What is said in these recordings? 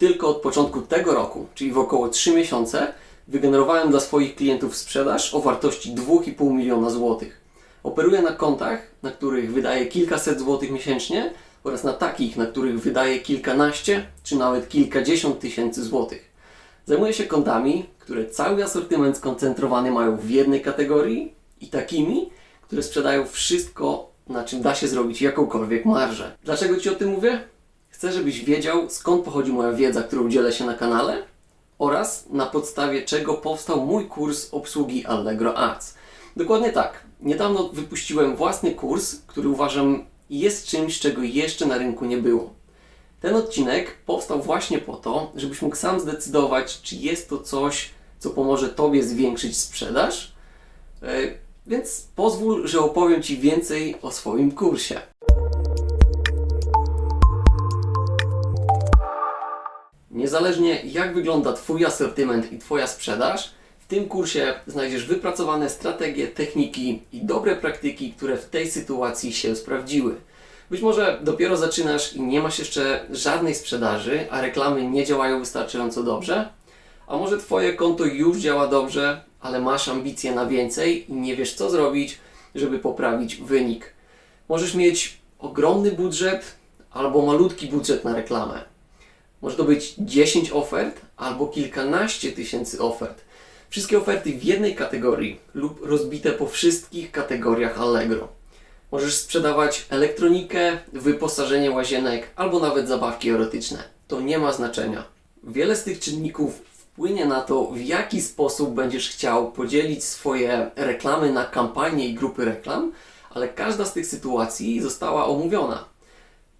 Tylko od początku tego roku, czyli w około 3 miesiące, wygenerowałem dla swoich klientów sprzedaż o wartości 2,5 miliona złotych. Operuję na kontach, na których wydaję kilkaset złotych miesięcznie oraz na takich, na których wydaję kilkanaście czy nawet kilkadziesiąt tysięcy złotych. Zajmuję się kontami, które cały asortyment skoncentrowany mają w jednej kategorii i takimi, które sprzedają wszystko, na czym da się zrobić jakąkolwiek marżę. Dlaczego Ci o tym mówię? Chcę, żebyś wiedział, skąd pochodzi moja wiedza, którą dzielę się na kanale oraz na podstawie czego powstał mój kurs obsługi Allegro Ads. Dokładnie tak. Niedawno wypuściłem własny kurs, który uważam jest czymś, czego jeszcze na rynku nie było. Ten odcinek powstał właśnie po to, żebyś mógł sam zdecydować, czy jest to coś, co pomoże Tobie zwiększyć sprzedaż. E, Więc pozwól, że opowiem Ci więcej o swoim kursie. Niezależnie jak wygląda Twój asortyment i Twoja sprzedaż, w tym kursie znajdziesz wypracowane strategie, techniki i dobre praktyki, które w tej sytuacji się sprawdziły. Być może dopiero zaczynasz i nie masz jeszcze żadnej sprzedaży, a reklamy nie działają wystarczająco dobrze, a może Twoje konto już działa dobrze, ale masz ambicje na więcej i nie wiesz co zrobić, żeby poprawić wynik. Możesz mieć ogromny budżet albo malutki budżet na reklamę. Może to być 10 ofert albo kilkanaście tysięcy ofert. Wszystkie oferty w jednej kategorii lub rozbite po wszystkich kategoriach Allegro. Możesz sprzedawać elektronikę, wyposażenie łazienek albo nawet zabawki erotyczne. To nie ma znaczenia. Wiele z tych czynników wpłynie na to, w jaki sposób będziesz chciał podzielić swoje reklamy na kampanie i grupy reklam, ale każda z tych sytuacji została omówiona.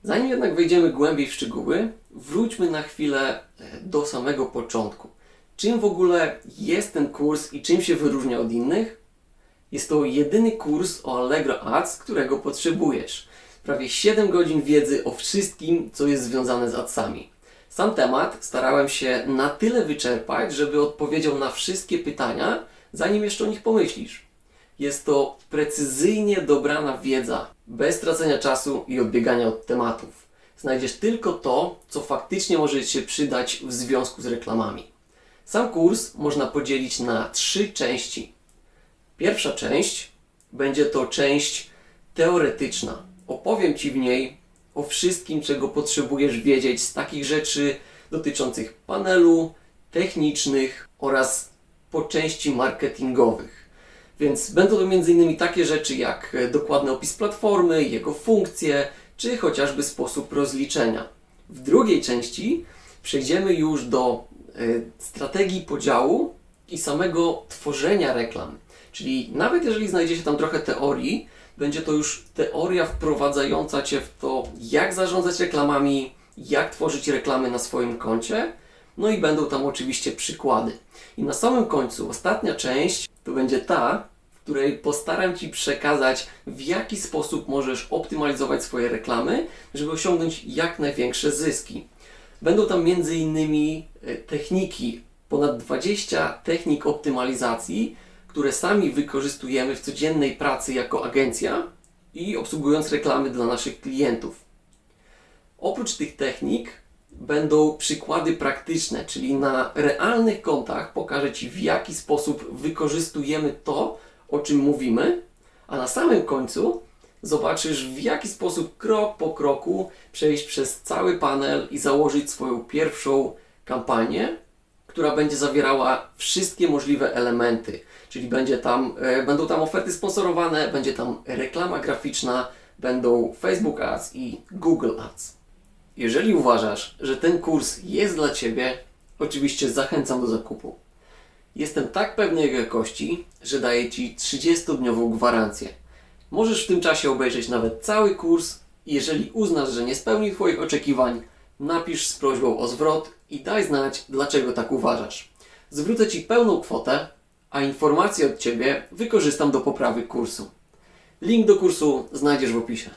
Zanim jednak wejdziemy głębiej w szczegóły, wróćmy na chwilę e, do samego początku. Czym w ogóle jest ten kurs i czym się wyróżnia od innych? Jest to jedyny kurs o Allegro Ads, którego potrzebujesz. Prawie 7 godzin wiedzy o wszystkim, co jest związane z adsami. Sam temat starałem się na tyle wyczerpać, żeby odpowiedział na wszystkie pytania, zanim jeszcze o nich pomyślisz. Jest to precyzyjnie dobrana wiedza, bez tracenia czasu i odbiegania od tematów. Znajdziesz tylko to, co faktycznie może Ci się przydać w związku z reklamami. Sam kurs można podzielić na trzy części. Pierwsza część będzie to część teoretyczna. Opowiem Ci w niej o wszystkim, czego potrzebujesz wiedzieć z takich rzeczy dotyczących panelu, technicznych oraz po części marketingowych. Więc będą to m.in. takie rzeczy jak e, dokładny opis platformy, jego funkcje, czy chociażby sposób rozliczenia. W drugiej części przejdziemy już do e, strategii podziału i samego tworzenia reklam. Czyli nawet jeżeli znajdzie się tam trochę teorii, będzie to już teoria wprowadzająca Cię w to, jak zarządzać reklamami, jak tworzyć reklamy na swoim koncie. No i będą tam oczywiście przykłady. I na samym końcu, ostatnia część to będzie ta, w której postaram Ci przekazać, w jaki sposób możesz optymalizować swoje reklamy, żeby osiągnąć jak największe zyski. Będą tam m.in. e, techniki, ponad 20 technik optymalizacji, które sami wykorzystujemy w codziennej pracy jako agencja i obsługując reklamy dla naszych klientów. Oprócz tych technik będą przykłady praktyczne, czyli na realnych kontach pokażę Ci, w jaki sposób wykorzystujemy to, o czym mówimy, a na samym końcu zobaczysz, w jaki sposób krok po kroku przejść przez cały panel i założyć swoją pierwszą kampanię, która będzie zawierała wszystkie możliwe elementy. Czyli będzie tam, e, będą tam oferty sponsorowane, będzie tam reklama graficzna, będą Facebook Ads i Google Ads. Jeżeli uważasz, że ten kurs jest dla Ciebie, oczywiście zachęcam do zakupu. Jestem tak pewny jego jakości, że daję Ci 30-dniową gwarancję. Możesz w tym czasie obejrzeć nawet cały kurs i jeżeli uznasz, że nie spełni Twoich oczekiwań, napisz z prośbą o zwrot i daj znać, dlaczego tak uważasz. Zwrócę Ci pełną kwotę, a informacje od Ciebie wykorzystam do poprawy kursu. Link do kursu znajdziesz w opisie.